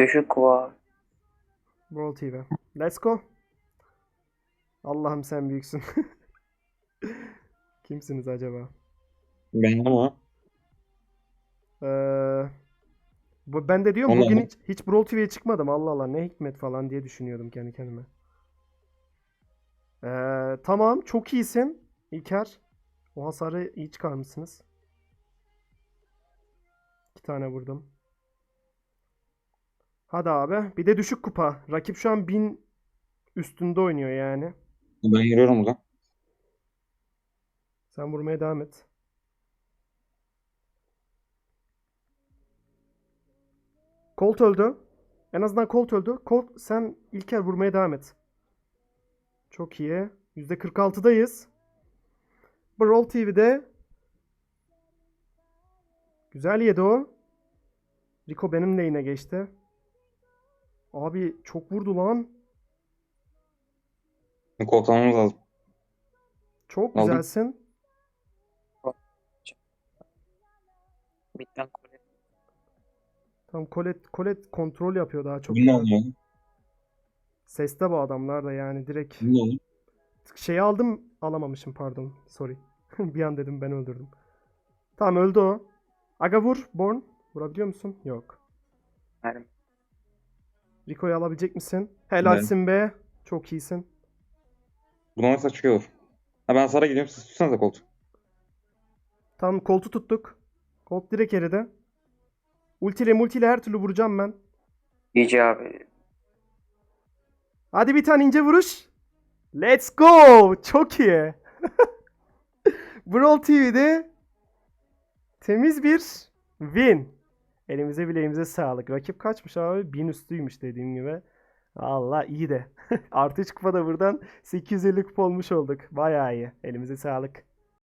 Düşük kuva. World TV. Let's go. Allah'ım sen büyüksün. Kimsiniz acaba? Ben ama Ee, bu, ben de diyorum Allah bugün hiç, hiç Brawl TV'ye çıkmadım. Allah Allah ne hikmet falan diye düşünüyordum kendi kendime. Ee, tamam çok iyisin İlker. O hasarı iyi çıkarmışsınız. İki tane vurdum. Hadi abi. Bir de düşük kupa. Rakip şu an 1000 üstünde oynuyor yani. ben yürüyorum buradan. Sen vurmaya devam et. Colt öldü. En azından Colt öldü. Colt sen İlker vurmaya devam et. Çok iyi. %46'dayız. Brawl TV'de Güzel yedi o. Rico benim lane'e geçti. Abi çok vurdu lan. Koltuğumuz lazım. Çok Aldım. güzelsin. Bitten kule. Tam Colette, Colette kontrol yapıyor daha çok. Bunu. Seste bu adamlar da yani direkt. Bunu. Şeyi aldım alamamışım pardon. Sorry. Bir an dedim ben öldürdüm. Tamam öldü o. Aga vur Born. Vurabiliyor musun? Yok. Mermi. Rico'yu alabilecek misin? Helalsin be. Çok iyisin. Bunu alırsa çıkıyor. Ha ben Sara gidiyorum. Siz tutsanıza koltuğu. Tamam koltu tuttuk. Colt direkt eridi. Ultiyle multiyle her türlü vuracağım ben. GG abi. Hadi bir tane ince vuruş. Let's go. Çok iyi. Brawl TV'de temiz bir win. Elimize bileğimize sağlık. Rakip kaçmış abi? 1000 üstüymüş dediğim gibi. Allah iyi de. Artı 3 kupa da buradan 850 kupa olmuş olduk. Bayağı iyi. Elimize sağlık.